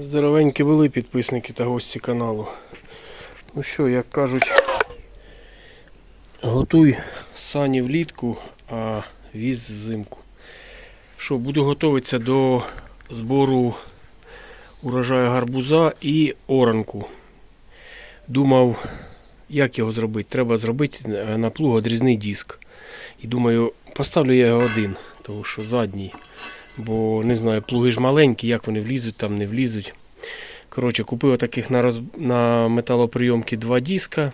Здоровенькі були підписники та гості каналу. Ну що, як кажуть, готуй сані влітку, а віз взимку. Що, буду готуватися до збору урожаю гарбуза і оранку. Думав, як його зробити. Треба зробити е, на плуг одрізний диск. І думаю, поставлю я його один, тому що задній. Бо не знаю, плуги ж маленькі, як вони влізуть, там не влізуть. Коротше, купив таких на, роз... на металоприйомки два диска.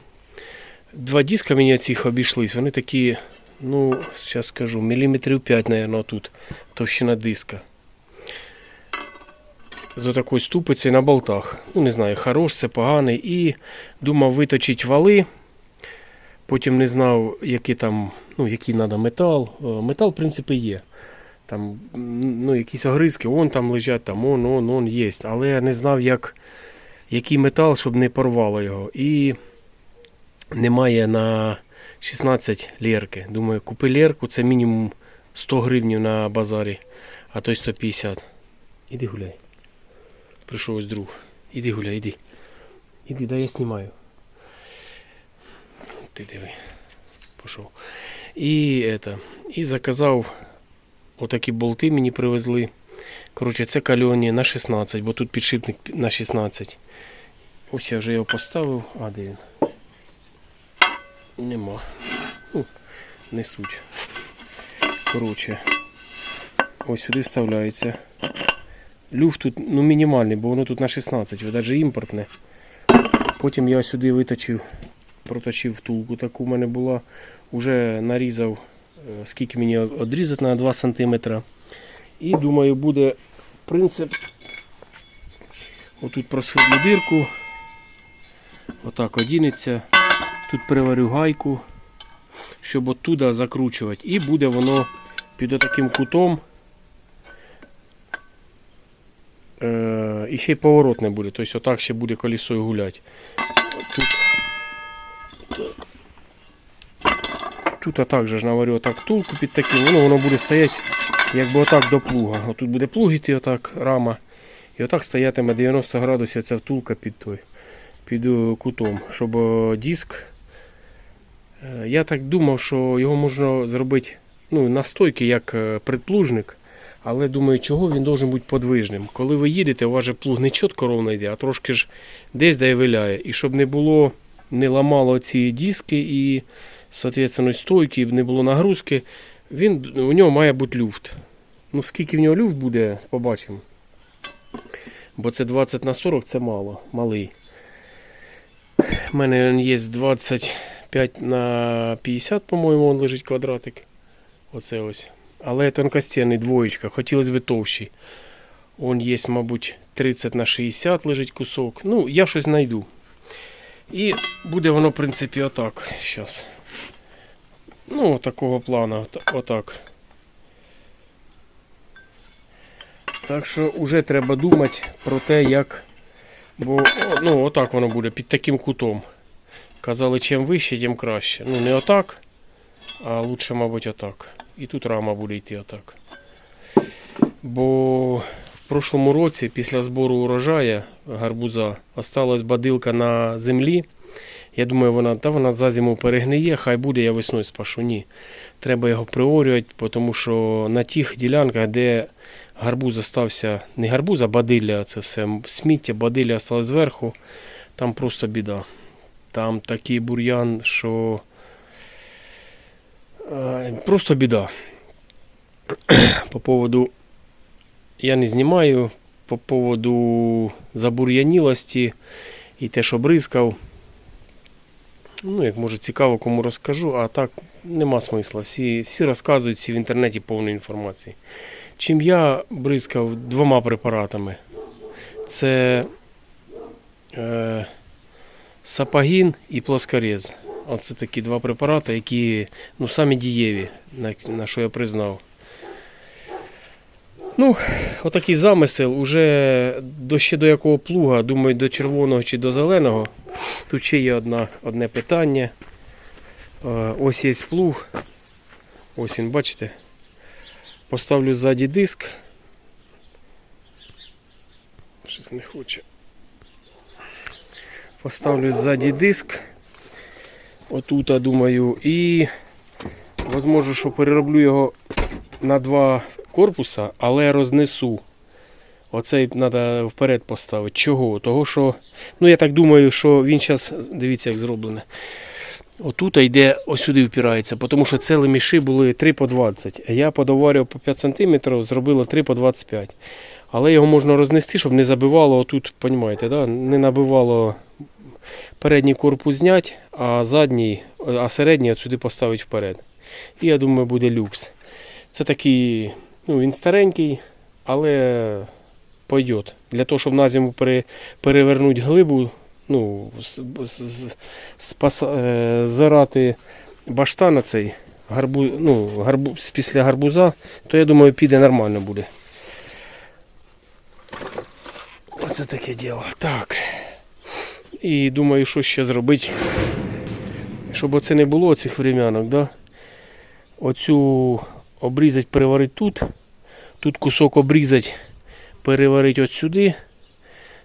Два диска мені цих обійшлись. Вони такі, ну, зараз скажу, міліметрів 5, мабуть, тут товщина диска. З отакою ступицею на болтах. Ну, не знаю, хорош, це поганий. І думав виточити вали. Потім не знав, який там, ну, який треба метал. Е, Метал, в принципі, є. Там ну, якісь огризки, вон там лежать, там он, он, он є. Але я не знав, як, який метал, щоб не порвало його. І немає на 16 лєрки. Думаю, купи лєрку, це мінімум 100 гривень на базарі, а то й 150. Іди гуляй. Прийшов ось друг. Іди гуляй, іди. Іди, дай я знімаю. Ти диви. Пішов. І, это, і заказав Отакі болти мені привезли. Коротше, це кальоні на 16, бо тут підшипник на 16. Ось я вже його поставив. А де він? Нема. Ну, не суть. Коротше. Ось сюди вставляється. Люфт тут ну, мінімальний, бо воно тут на 16, воно навіть імпортне. Потім я сюди виточив, проточив втулку, таку в мене була. Уже нарізав скільки мені відрізати на 2 см. І думаю, буде принцип. Отут просверлю дирку. Отак одінеться. Тут приварю гайку, щоб оттуда закручувати. І буде воно під отаким кутом. Е, і ще й поворотне буде. Тобто отак ще буде колесою гуляти. Тут Тут а так же ж наварю отак втулку під таким, воно воно буде стояти якби отак до плуга. Отут буде плуг іти отак, рама. І отак стоятиме 90 градусів ця втулка під той, під е, кутом. Щоб е, диск. е, Я так думав, що його можна зробити ну, настойки як предплужник. Але думаю, чого він должен бути подвижним. Коли ви їдете, у вас же плуг не чітко ровно йде, а трошки ж десь де виляє. І щоб не було, не ламало ці диски і соответственно, стойки, не було нагрузки, він, у нього має бути люфт. Ну, скільки в нього люфт буде, побачимо. Бо це 20 на 40 це мало, малий. У мене він є 25 на 50, по-моєму, він лежить квадратик. Оце ось. Але тонкостінний двоєчка, хотілося б товщий. Он є, мабуть, 30 на 60 лежить кусок. Ну, я щось знайду. І буде воно, в принципі, отак. Зараз. Ну, такого плану, отак. Так що вже треба думати про те, як. Бо ну, отак воно буде під таким кутом. Казали, чим вище, тим краще. Ну, не отак, а лучше, мабуть, отак. І тут рама буде йти отак. Бо в прошлому році, після збору урожаю гарбуза, осталась бадилка на землі. Я думаю, вона та вона за зиму перегниє, хай буде, я весною спашу. Ні. Треба його приорювати, тому що на тих ділянках, де гарбуз остався, не гарбуз, а бадилля, це все сміття, бадилля осталось зверху, там просто біда. Там такий бур'ян, що е, просто біда. По поводу я не знімаю, по поводу забур'янілості і те, що бризкав. Ну, як може цікаво, кому розкажу, а так нема смисла. Всі, всі розказують всі в інтернеті повну інформації. Чим я бризкав двома препаратами. Це е, сапагін і плоскорез. Оце такі два препарати, які ну, самі дієві, на, на що я признав. Ну, отакий замисел. Уже до ще до якого плуга, думаю, до червоного чи до зеленого. Тут ще є одна, одне питання. Ось є плуг. Ось він, бачите. Поставлю ззаді диск. Щось не хоче. Поставлю ззаді диск. Отут, думаю, і можливо, що перероблю його на два корпуса, але рознесу. Оцей треба вперед поставити. Чого? Того, що. Ну, я так думаю, що він зараз, дивіться, як зроблене. Отут йде, ось сюди впирається, тому що це леміші були 3 по 20. А я подоварював по 5 см, зробило 3 по 25. Але його можна рознести, щоб не забивало отут, розумієте, да? не набивало передній корпус зняти, а задній, а середній от сюди поставити вперед. І я думаю, буде люкс. Це такий, ну він старенький, але пойдет. Для того, щоб на зиму перевернути глибу, ну, е, зарати башта на цей гарбу, ну, гарбу, після гарбуза, то я думаю, піде нормально буде. Оце таке діло. Так. І думаю, що ще зробити. Щоб оце не було цих врем'янок, да? Оцю обрізати, переварити тут. Тут кусок обрізати, переварити от сюди.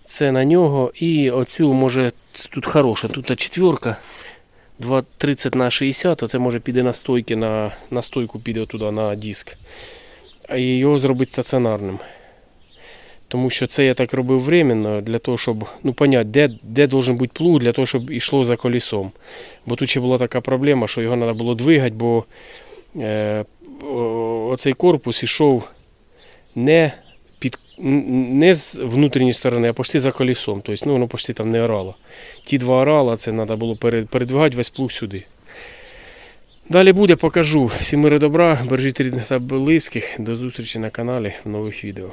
Це на нього. І оцю може тут хороша. Тут четверка. 2,30 на 60, оце може піде на стойки, на, на стойку піде туди на диск. А його зробити стаціонарним. Тому що це я так робив временно, для того, щоб ну, поняти, де, де должен бути плуг, для того, щоб йшло за колесом. Бо тут ще була така проблема, що його треба було двигати, бо оцей корпус йшов не, під, не з внутрішньої сторони, а почти за колісом. Тобто, ну, воно почти там не орало. Ті два орала, це треба було передвигати весь плуг сюди. Далі буде, покажу. Всім мири добра, бережіть рідних та близьких. До зустрічі на каналі в нових відео.